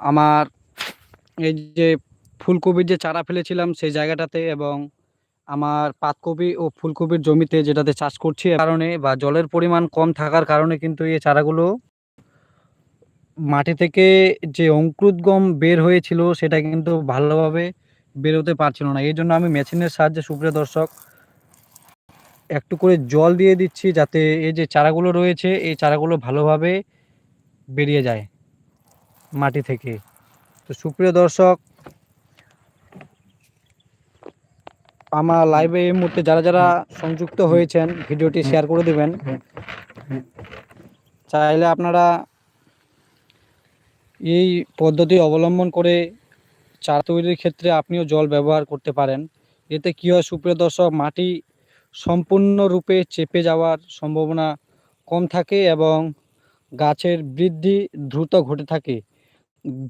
আমার এই যে ফুলকপির যে চারা ফেলেছিলাম সেই জায়গাটাতে এবং আমার পাতকপি ও ফুলকপির জমিতে যেটাতে চাষ করছি কারণে বা জলের পরিমাণ কম থাকার কারণে কিন্তু এই চারাগুলো মাটি থেকে যে অঙ্কুরোদ্গম বের হয়েছিল সেটা কিন্তু ভালোভাবে বেরোতে পারছিল না। এই জন্য আমি মেশিনের সাহায্যে, সুপ্রিয় দর্শক, একটু করে জল দিয়ে দিচ্ছি যাতে এই যে চারাগুলো রয়েছে, এই চারাগুলো ভালোভাবে বেরিয়ে যায়। মাটি থেকে। তো সুপ্রিয় দর্শক আমার লাইভে এই মুহূর্তে যারা যারা সংযুক্ত হয়েছেন ভিডিওটি শেয়ার করে দেবেন। চাইলে আপনারা এই পদ্ধতি অবলম্বন করে চারা তৈরির ক্ষেত্রে আপনিও জল ব্যবহার করতে পারেন। এতে কী হয় সুপ্রিয় দর্শক মাটি সম্পূর্ণরূপে চেপে যাওয়ার সম্ভাবনা কম থাকে এবং গাছের বৃদ্ধি দ্রুত ঘটে থাকে।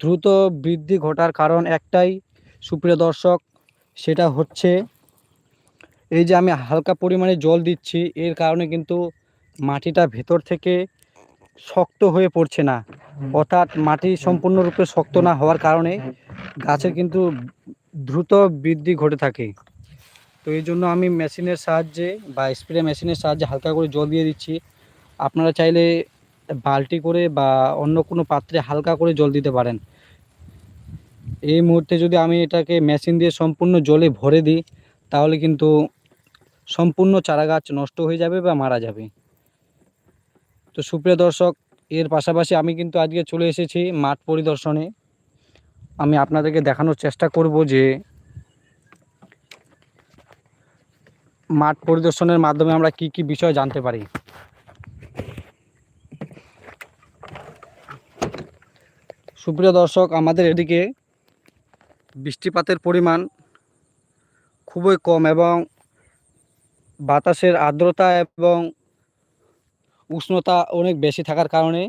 দ্রুত বৃদ্ধি ঘটার কারণ একটাই, সুপ্রিয় দর্শক, সেটা হচ্ছে এই যে আমি হালকা পরিমাণে জল দিচ্ছি, এর কারণে কিন্তু মাটিটা ভেতর থেকে শক্ত হয়ে পড়ছে না। অর্থাৎ মাটি সম্পূর্ণরূপে শক্ত না হওয়ার কারণে গাছের কিন্তু দ্রুত বৃদ্ধি ঘটে থাকে। তো এই জন্য আমি মেশিনের সাহায্যে বা স্প্রে মেশিনের সাহায্যে হালকা করে জল দিয়ে দিচ্ছি। আপনারা চাইলে বালতি করে বা অন্য কোনো পাত্রে হালকা করে জল দিতে পারেন। এই মুহূর্তে যদি আমি এটাকে মেশিন দিয়ে সম্পূর্ণ জলে ভরে দিই, তাহলে কিন্তু সম্পূর্ণ চারা গাছ নষ্ট হয়ে যাবে বা মারা যাবে। তো সুপ্রিয় দর্শক, এর পাশাপাশি আমি কিন্তু আজকে চলে এসেছি মাঠ পরিদর্শনে। আমি আপনাদেরকে দেখানোর চেষ্টা করব যে মাঠ পরিদর্শনের মাধ্যমে আমরা কি কি বিষয় জানতে পারি। সুপ্রিয় দর্শক, আমাদের এদিকে বৃষ্টিপাতের পরিমাণ খুবই কম এবং বাতাসের আর্দ্রতা এবং উষ্ণতা অনেক বেশি থাকার কারণে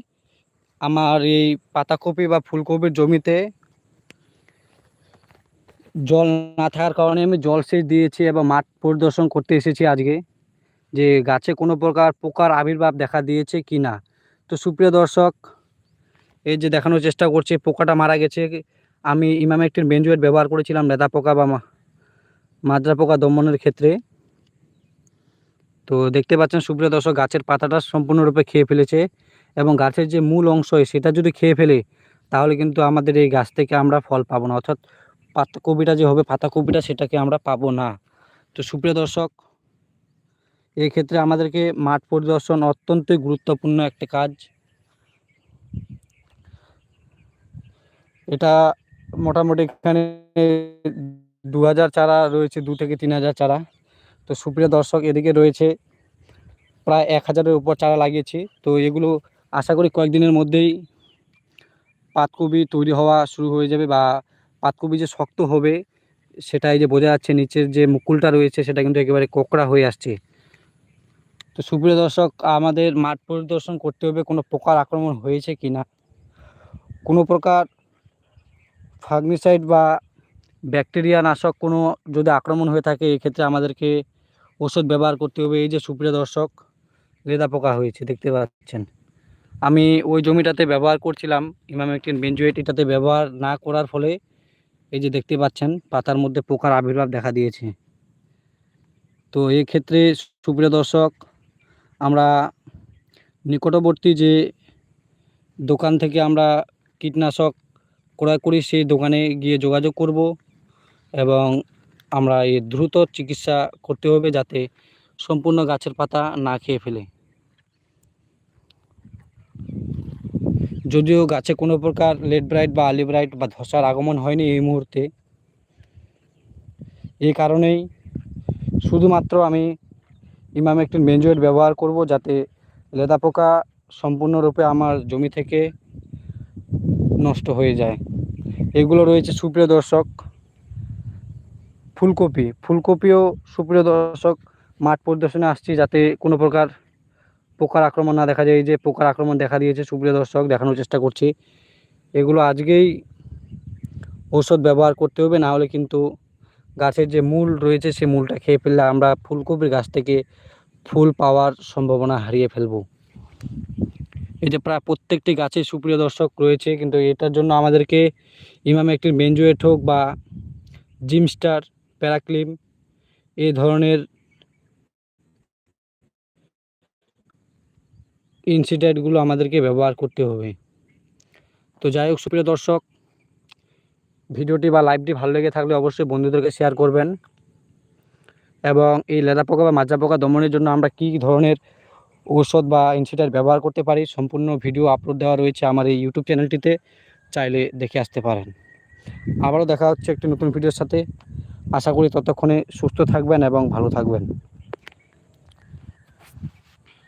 আমার এই পাতাকপি বা ফুলকপির জমিতে জল না থাকার কারণে আমি জল সেচ দিয়েছি এবং মাঠ পরিদর্শন করতে এসেছি আজকে যে গাছে কোনো প্রকার পোকার আবির্ভাব দেখা দিয়েছে কি না তো সুপ্রিয় দর্শক এই যে দেখানোর চেষ্টা করছে, পোকাটা মারা গেছে। আমি ইমাম একটির বেঞ্জুয়েট ব্যবহার করেছিলাম লেদা পোকা বা মাজরা পোকা দমনের ক্ষেত্রে। তো দেখতে পাচ্ছেন, সুপ্রিয় দর্শক, গাছের পাতাটা সম্পূর্ণরূপে খেয়ে ফেলেছে এবং গাছের যে মূল অংশ, সেটা যদি খেয়ে ফেলে, তাহলে কিন্তু আমাদের এই গাছ থেকে আমরা ফল পাবো না। অর্থাৎ পাতাকপিটা যে হবে, পাতাকপিটা সেটাকে আমরা পাবো না। তো সুপ্রিয় দর্শক এই ক্ষেত্রে আমাদেরকে মাঠ পরিদর্শন অত্যন্তই গুরুত্বপূর্ণ একটা কাজ। এটা মোটামুটি এখানে দু হাজার চারা রয়েছে, দু থেকে তিন হাজার চারা। তো সুপ্রিয় দর্শক, এদিকে রয়েছে প্রায় এক হাজারের উপর চারা লাগিয়েছি। তো এগুলো আশা করি কয়েকদিনের মধ্যেই পাতকপি তৈরি হওয়া শুরু হয়ে যাবে বা পাতকপি যে শক্ত হবে সেটা এই যে বোঝা যাচ্ছে নিচের যে মুকুলটা রয়েছে সেটা কিন্তু একেবারে কোকড়া হয়ে আসছে। তো সুপ্রিয় দর্শক, আমাদের মাঠ পরিদর্শন করতে হবে কোনো পোকার আক্রমণ হয়েছে কি না কোনো প্রকার ফাঙ্গিসাইড বা ব্যাকটেরিয়া নাশক কোনো যদি আক্রমণ হয়ে থাকে এক্ষেত্রে আমাদেরকে ওষুধ ব্যবহার করতে হবে। এই যে সুপ্রিয় দর্শক লেদা পোকা হয়েছে, দেখতে পাচ্ছেন। আমি ওই জমিটাতে ব্যবহার করছিলাম ইমাম একটিন বেঞ্জুয়েট এটাতে ব্যবহার না করার ফলে এই যে দেখতে পাচ্ছেন, পাতার মধ্যে পোকার আবির্ভাব দেখা দিয়েছে। তো এই ক্ষেত্রে সুপ্রিয় দর্শক, আমরা নিকটবর্তী যে দোকান থেকে আমরা কীটনাশক ক্রয় করি, সেই দোকানে গিয়ে যোগাযোগ করব এবং আমরা এই দ্রুত চিকিৎসা করতে হবে যাতে সম্পূর্ণ গাছের পাতা না খেয়ে ফেলে। যদিও গাছে কোনো প্রকার লেড ব্রাইট বা আলি ব্রাইট বা ধসার আগমন হয়নি এই মুহূর্তে এই কারণেই শুধুমাত্র আমি ইমাম একটি বেঞ্জয়েড ব্যবহার করব যাতে লেদা পোকা সম্পূর্ণরূপে আমার জমি থেকে নষ্ট হয়ে যায়। এগুলো রয়েছে সুপ্রিয় দর্শক। ফুলকপি। ফুলকপিও সুপ্রিয় দর্শক, মাঠ পরিদর্শনে আসছি যাতে কোনো প্রকার পোকার আক্রমণ না দেখা যায়। যে পোকার আক্রমণ দেখা দিয়েছে সুপ্রিয় দর্শক, দেখানোর চেষ্টা করছি। এগুলো আজকেই ঔষধ ব্যবহার করতে হবে, না হলে কিন্তু গাছের যে মূল রয়েছে সেই মূলটা খেয়ে ফেললে আমরা ফুলকপির গাছ থেকে ফুল পাওয়ার সম্ভাবনা হারিয়ে ফেলব। এই যে প্রায় প্রত্যেকটি গাছে সুপ্রিয় দর্শক রয়েছে, কিন্তু এটার জন্য আমাদেরকে ইমাম একটি মেনজুয়েট হোক বা জিমস্টার, প্যারাক্লিম এই ধরনের ইনসিডেন্টগুলো আমাদেরকে ব্যবহার করতে হবে। তো যাই হোক, সুপ্রিয় দর্শক, ভিডিওটি বা লাইভটি ভালো লেগে থাকলে অবশ্যই বন্ধুদেরকে শেয়ার করবেন। এবং এই লেদা পোকা বা মাজা পোকা দমনের জন্য আমরা কী ধরনের ঔষধ বা ইনসিটার ব্যবহার করতে পারি। সম্পূর্ণ ভিডিও আপলোড দেওয়া রয়েছে আমার এই ইউটিউব চ্যানেলটিতে চাইলে দেখে আসতে পারেন। আবারও দেখা হচ্ছে একটি নতুন ভিডিওর সাথে। আশা করি ততক্ষণে সুস্থ থাকবেন এবং ভালো থাকবেন।